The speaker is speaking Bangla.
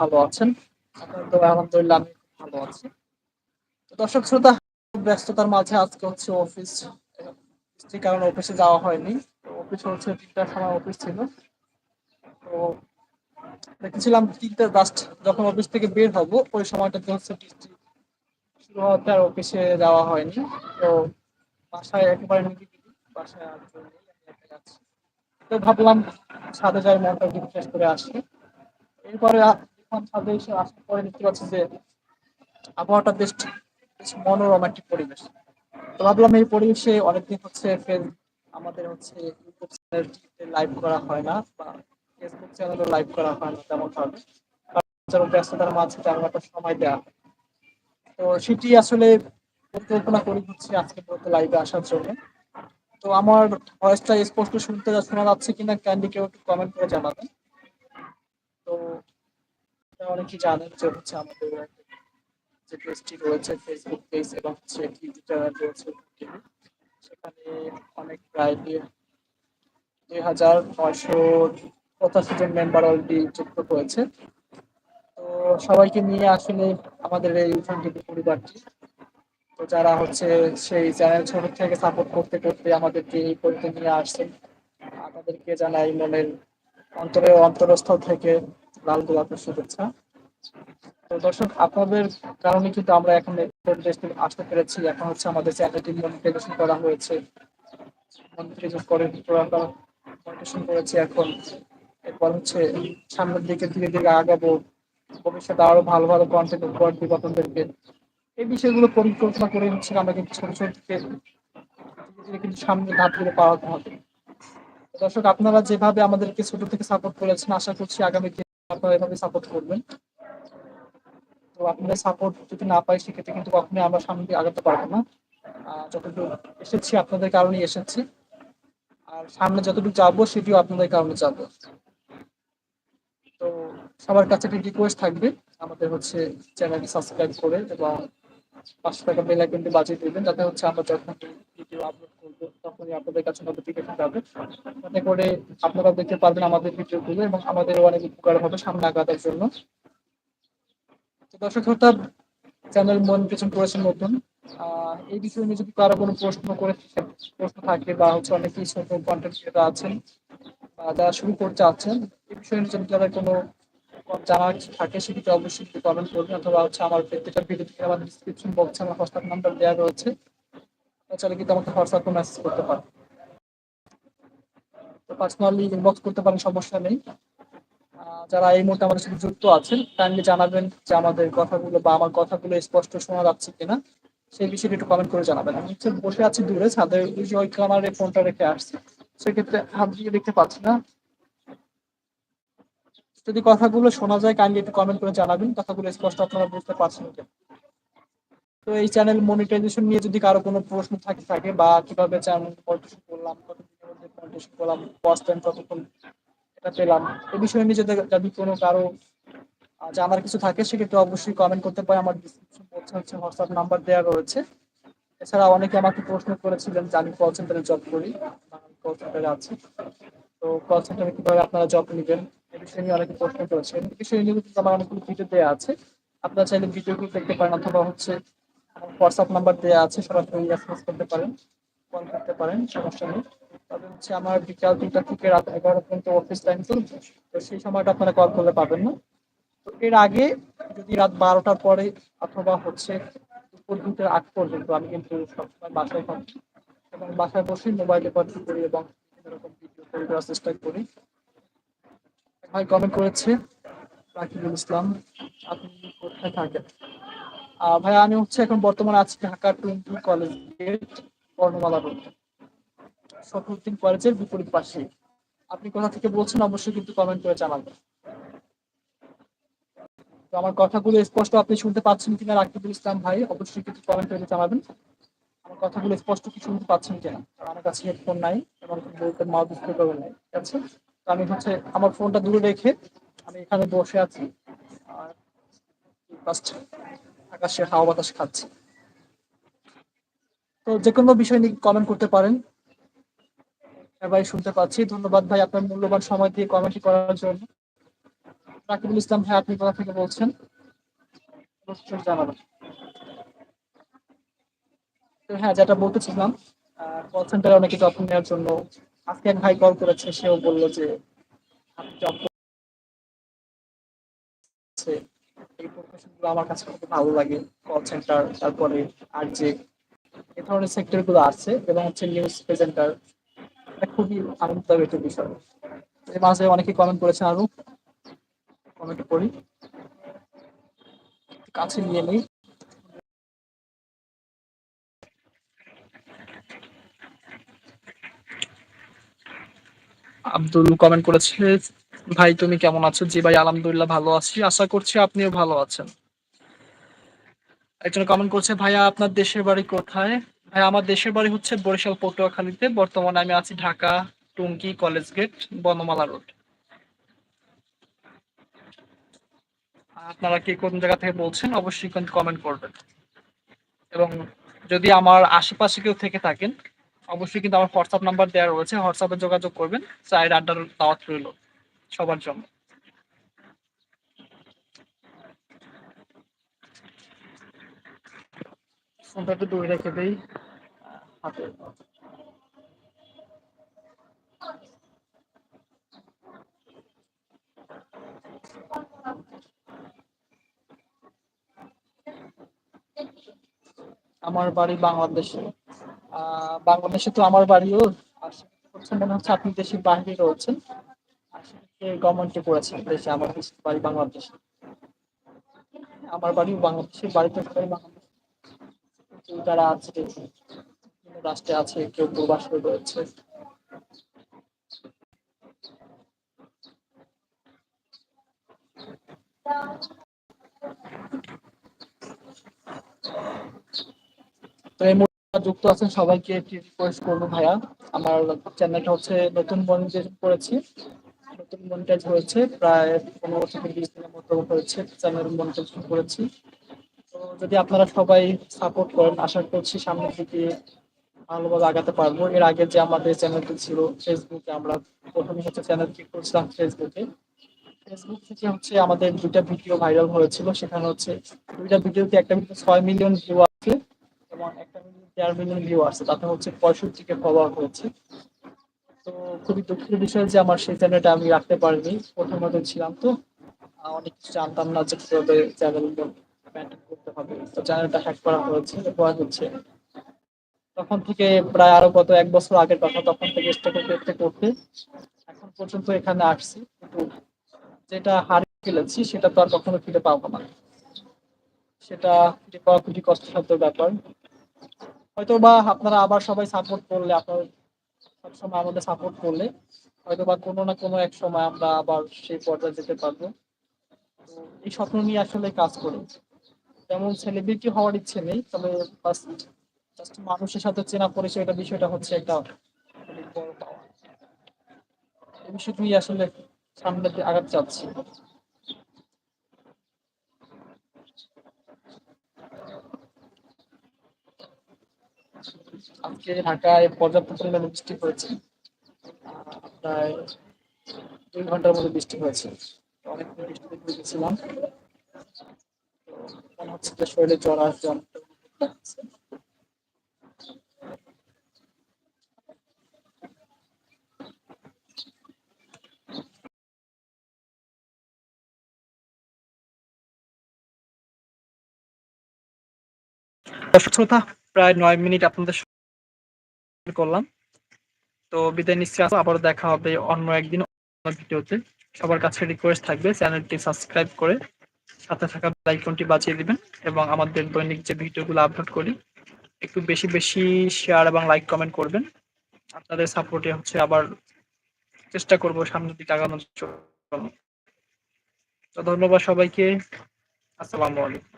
ভালো আছেন। তো আলহামদুলিল্লাহ আমি ভালো আছি। তো দর্শক শ্রোতা, ব্যস্ততার মাঝে আজকে হচ্ছে অফিস বৃষ্টির কারণে অফিসে যাওয়া হয়নি। অফিস হচ্ছে তিনটার সময় অফিস ছিল। তো দেখেছিলাম তিনটে জাস্ট যখন অফিস থেকে বের হব, ওই সময়টাতে হচ্ছে বৃষ্টি শুরু হওয়াতে আর অফিসে যাওয়া হয়নি। তো বাসায় একেবারে নিরিবিলি বাসায় আর তো ভাবলাম ছাদে যাই, মনটা রিফ্রেশ করে আসি। এরপরে যখন ছাদে এসে আসার পরে দেখতে পাচ্ছি যে আবহাওয়াটা বেশ বেশ মনোরম একটি পরিবেশ। তো ভাবলাম এই পরিবেশে অনেকদিন হচ্ছে আমাদের হচ্ছে ইউটিউব চ্যানেলটিতে লাইভ করা হয় না বা ফেসবুক চ্যানেলে লাইভ করা হয় না তেমন ভাবে। কারণ ব্যস্ততার মাঝে তেমন একটা সময় দেওয়া তো সেটি আসলে পরিকল্পনা করি হচ্ছে আজকে পর্যন্ত লাইভে আসার জন্য। তো আমার ভয়েসটা স্পষ্ট শুনতে শোনা যাচ্ছে কিনা ক্যান্ডি কেউ একটু কমেন্ট করে জানাবেন। তো অনেকেই জানেন যে হচ্ছে আমাদের যে পেজটি রয়েছে ফেসবুক পেজ এবং হচ্ছে ইউটিউব চ্যানেল রয়েছে সেখানে অনেক প্রায় দুই- হাজার নয়শো পঁচাশি জন মেম্বার অলরেডি যুক্ত হয়েছে। তো সবাইকে নিয়ে আসলে আমাদের এই ইউটিউব পরিবারটি। তো যারা হচ্ছে সেই চ্যানেল ছোট থেকে সাপোর্ট করতে করতে আমাদেরকে এই পর্যন্ত নিয়ে আসছেন আহ, তাদেরকে জানাই মনের অন্তরে অন্তরস্থল থেকে লাল গোলাপের শুভেচ্ছা তো দর্শক, আপনাদের কারণে কিন্তু আমরা এখন আসতে পেরেছি। এখন হচ্ছে আমাদের চ্যানেলটি মনিটাইজেশন করা হয়েছে। মনিটাইজেশন করে মনিটাইজেশন করেছি এখন। এরপর হচ্ছে সামনের দিকে ধীরে ধীরে আগাবো। ভবিষ্যতে আরও ভালো ভালো কন্টেন্ট উপহার দিব আপনাদেরকে। এই বিষয়গুলো পরিকল্পনা করে হচ্ছে আমরা কিন্তু ছোট ছোট থেকে কিন্তু সামনে ধাপগুলো পাওয়াতে হবে। দর্শক, আপনারা যেভাবে আমাদেরকে ছোট থেকে সাপোর্ট করেছেন, আশা করছি আগামী আপনারা এভাবে সাপোর্ট করবেন। তো আপনাদের সাপোর্ট যদি না পাই, সেক্ষেত্রে কিন্তু কখনোই আমরা সামনে দিয়ে আগাতে পারব না। যতটুকু এসেছি, আপনাদের কারণেই এসেছি। আর সামনে যতটুকু যাব, সেটিও আপনাদের কারণে যাব। তো সবার কাছে একটা রিকোয়েস্ট থাকবে। আমাদের হচ্ছে চ্যানেলটি সাবস্ক্রাইব করে এবং পাঁচশো টাকা বেল আইকনটি বাজিয়ে দেবেন, যাতে হচ্ছে আমরা যখন ভিডিও আপলোড করব, তখনই আপনাদের কাছে নোটিফিকেশন যাবে। যাতে করে আপনারা দেখতে পারবেন আমাদের ভিডিওগুলো এবং আমাদের অনেক উপকার হবে সামনে আগানোর জন্য। তো দর্শক শ্রোতা চ্যানেল মনিটেশন করেছেন নতুন। এই বিষয় নিয়ে যদি কারও কোনো প্রশ্ন করে প্রশ্ন থাকে বা হচ্ছে অনেক কিছু কন্টেন্ট ক্রিয়েটার আছেন বা যারা শুরু করতে আছেন এই বিষয়ে যদি তাদের কোনো কিছু থাকে সেটিকে অবশ্যই কমেন্ট করবেন অথবা হচ্ছে আমার প্রত্যেকটা আমার ডিসক্রিপশন বক্সে আমার হোয়াটসঅ্যাপ নাম্বার দেওয়া রয়েছে। তাছাড়া কিন্তু আমাকে হোয়াটসঅ্যাপে মেসেজ করতে পারেন। তো পার্সোনালি ইনবক্স করতে পারেন, সমস্যা নেই। যারা এই মুহূর্তে আমাদের সাথে যুক্ত আছেন কাইন্ডলি জানাবেন যে আমাদের কথাগুলো বা আমার কথাগুলো স্পষ্ট শোনা যাচ্ছে কিনা। সেই বিষয়টি একটু কমেন্ট করে জানাবেন। আমি হচ্ছে বসে আছি দূরে ছাদের কামারে ফোনটা রেখে আসছি। সেক্ষেত্রে হাত দিয়ে দেখতে পাচ্ছি না। যদি কথাগুলো শোনা যায় কাইন্ডলি একটু কমেন্ট করে জানাবেন। কথাগুলো স্পষ্ট আপনারা বুঝতে পারছেন কিনা। তো এই চ্যানেল মনিটাইজেশন নিয়ে যদি কারও কোনো প্রশ্ন থাকে থাকে বা কীভাবে চ্যানেল মনিটাইজেশন করলাম, কতদিনের মধ্যে মনিটাইজেশন করলাম ফার্স্ট কতক্ষণ এটা পেলাম এই বিষয়ে নিয়ে যদি যদি কোনো কারও জানার কিছু থাকে, সেক্ষেত্রে অবশ্যই কমেন্ট করতে পারে আমার ডিসক্রিপশন বক্সে হচ্ছে হোয়াটসঅ্যাপ নাম্বার দেওয়া রয়েছে। এছাড়া অনেকে আমাকে প্রশ্ন করেছিলেন আমি কল সেন্টারে জব করি কল সেন্টারে আছি। তো কল সেন্টারে কীভাবে আপনারা জব নেবেন এই বিষয়ে নিয়ে অনেকে প্রশ্ন করেছেন এই বিষয়ে নিয়ে আমার অনেকগুলো ভিডিও দেওয়া আছে। আপনারা চাইলে ভিডিওগুলো দেখতে পারেন অথবা হচ্ছে হোয়াটসঅ্যাপ নাম্বার দেওয়া আছে, সরাসরি মেসেজ করতে পারেন কল করতে পারেন, সমস্যা নেই। তবে হচ্ছে আমার বিকাল তিনটা থেকে রাত এগারো পর্যন্ত অফিস টাইম তো সেই সময়টা আপনারা কল করলে পাবেন না। তো এর আগে যদি রাত বারোটার পরে অথবা হচ্ছে দুপুর দুটোর আগ পর্যন্ত আমি কিন্তু সবসময় বাসায় থাকি এবং বাসায় বসে মোবাইলে কথা করি এবং বিভিন্ন রকম তৈরি করার চেষ্টা করি। ভাই কমেন্ট করেছে, রাকিবুল ইসলাম, আপনি কোথায় থাকেন? ভাই আমি হচ্ছে এখন বর্তমানে আছি Dhaka college gate, Barnamala road. কলেজের বিপরীত পাশে। আপনি কোথা থেকে বলছেন অবশ্যই কিন্তু কমেন্ট করে জানাবেন। তো আমার কথাগুলো স্পষ্ট আপনি শুনতে পাচ্ছেন কিনা রাকিবুল ইসলাম ভাই, অবশ্যই কিন্তু কমেন্ট করে জানাবেন। আমার কথাগুলো স্পষ্ট কি শুনতে পাচ্ছেন কিনা? আমার কাছে হেডফোন নাই এবং মাউথ স্পিকারও নাই ঠিক আছে? তো আমি হচ্ছে আমার ফোনটা দূরে রেখে আমি এখানে বসে আছি। আর আকাশে হাওয়া বাতাস খাচ্ছি। তো যে কোনো বিষয় নিয়ে কমেন্ট করতে পারেন। হ্যাঁ ভাই, শুনতে পাচ্ছি। ধন্যবাদ ভাই আপনার মূল্যবান সময় দিয়ে কমেন্ট করার জন্য। রাকিবুল ইসলাম ভাই, আপনি কোথা থেকে বলছেন? জানাবেন। তো হ্যাঁ যেটা বলতেছিলাম কল সেন্টারে অনেকে যত্ন নেওয়ার জন্য আজকে এক ভাই কল করেছে, সেও বলল যে, আপনি জব এই প্রফেশনগুলো আমার কাছে খুব ভালো লাগে কল সেন্টার তারপরে আর যে, এ ধরনের সেক্টরগুলো আছে এবং হচ্ছে নিউজ প্রেজেন্টার খুবই আনন্দদায়ক একটা বিষয়। এর মাঝে অনেকে কমেন্ট করেছে আরও কমেন্ট করি কাছে নিয়ে নেই। আব্দুল কমেন্ট করেছে, ভাই, তুমি কেমন আছো? জি ভাই, আলহামদুলিল্লাহ ভালো আছি। আশা করছি আপনিও ভালো আছেন। একজন কমেন্ট করছে, ভাইয়া, আপনার দেশের বাড়ি কোথায়? ভাই আমার দেশের বাড়ি হচ্ছে বরিশাল পটুয়াখালীতে। বর্তমানে আমি আছি ঢাকা, টুঙ্কি, কলেজ গেট, বনমালা রোড। আপনারা কি কোন জায়গা থেকে বলছেন? অবশ্যই কমেন্ট করবেন। এবং যদি আমার আশেপাশে কেউ থেকে থাকেন অবশ্যই কিন্তু আমার হোয়াটসঅ্যাপ নাম্বার দেওয়া রয়েছে। হোয়াটসঅ্যাপে যোগাযোগ করবেন। চায়ের আড্ডার দাওয়াত রইল সবার জন্য। ফোনটা একটু দূরে রেখে হাতে। আমার বাড়ি বাংলাদেশে। বাংলাদেশে তো আমার বাড়িও হচ্ছে মনে হচ্ছে আপনি দেশের বাইরে রয়েছেন। গভর্নমেন্টে পড়েছেন দেশে, আমার বাড়ি বাংলাদেশে। আমার বাড়িও বাংলাদেশের বাড়িতে যারা আছে রাষ্ট্রে আছে, কেউ প্রবাসে রয়েছে। তো যুক্ত আছেন, সবাইকে একটি রিকোয়েস্ট করব ভাইয়া। আমার চ্যানেলটা হচ্ছে নতুন মনিটাইজেশন করেছি, নতুন মনিটাইজ হয়েছে, প্রায় পনেরো বছর থেকে বিশ দিনের মতো হয়েছে চ্যানেল মনিটাইজেশন করেছি। তো যদি আপনারা সবাই সাপোর্ট করেন, আশা করছি সামনের দিকে ভালোভাবে আগাতে পারব। এর আগে যে আমাদের চ্যানেলটি ছিল ফেসবুকে আমরা প্রথমে হচ্ছে চ্যানেল ঠিক করছিলাম ফেসবুকে ফেসবুক থেকে হচ্ছে আমাদের দুইটা ভিডিও ভাইরাল হয়েছিল, সেখানে হচ্ছে দুইটা ভিডিওতে একটা ভিডিও ছয় মিলিয়ন ভিউ একটা মিলিয়ন ভিউ আছে তাতে হচ্ছে পঁয়ষট্টি কে ফলোয়ার হয়েছে। তো খুবই দুঃখের বিষয় যে আমার সেই চ্যানেলটা আমি রাখতে পারিনি প্রথমত ছিলাম তো। অনেক কিছু জানতাম না যে কীভাবে চ্যানেল মেনটেন করতে হবে। তো চ্যানেলটা হ্যাক করা হয়েছে, এরপর হচ্ছে তখন থেকে প্রায় আরও গত এক বছর আগের কথা, তখন থেকে স্ট্রাগল করতে করতে। এখন পর্যন্ত এখানে আসছি, কিন্তু যেটা হারিয়ে ফেলেছি, সেটা তো আর কখনো ফিরে পাবো না। সেটা ফিরে পাওয়া খুবই কষ্টসাধ্য ব্যাপার। হয়তো বা আপনারা আবার সবাই সাপোর্ট করলে, আপনার সবসময় আমাদের সাপোর্ট করলে হয়তো বা কোনো না কোনো এক সময় আমরা আবার সেই পর্যায়ে যেতে পারব। এই স্বপ্ন নিয়ে আসলে কাজ করি। তেমন সেলিব্রিটি হওয়ার ইচ্ছে নেই, তবে জাস্ট মানুষের সাথে চেনা পরিচয় এটা বিষয়টা হচ্ছে একটা এই বিষয়টা আসলে সামনে আগাতে চাচ্ছি। আজকে ঢাকায় পর্যাপ্ত পরিমাণে বৃষ্টি হয়েছে। প্রায় দুই ঘণ্টার মতো বৃষ্টি হয়েছে। অনেক শরীরে জ্বর অনেকটা। দর্শক শ্রোতা, প্রায় নয় মিনিট আপনাদের করলাম। তো বিদায় নিচ্ছি আবারও দেখা হবে অন্য একদিন ভিডিওতে। সবার কাছে রিকোয়েস্ট থাকবে, চ্যানেলটি সাবস্ক্রাইব করে সাথে থাকা আইকনটি বাজিয়ে দিবেন এবং আমাদের দৈনিক যে ভিডিওগুলো আপলোড করি, একটু বেশি বেশি শেয়ার এবং লাইক কমেন্ট করবেন। আপনাদের সাপোর্টে হচ্ছে আবার চেষ্টা করব সামনের দিকে আগানোর জন্য। তো ধন্যবাদ সবাইকে। আসসালামু আলাইকুম।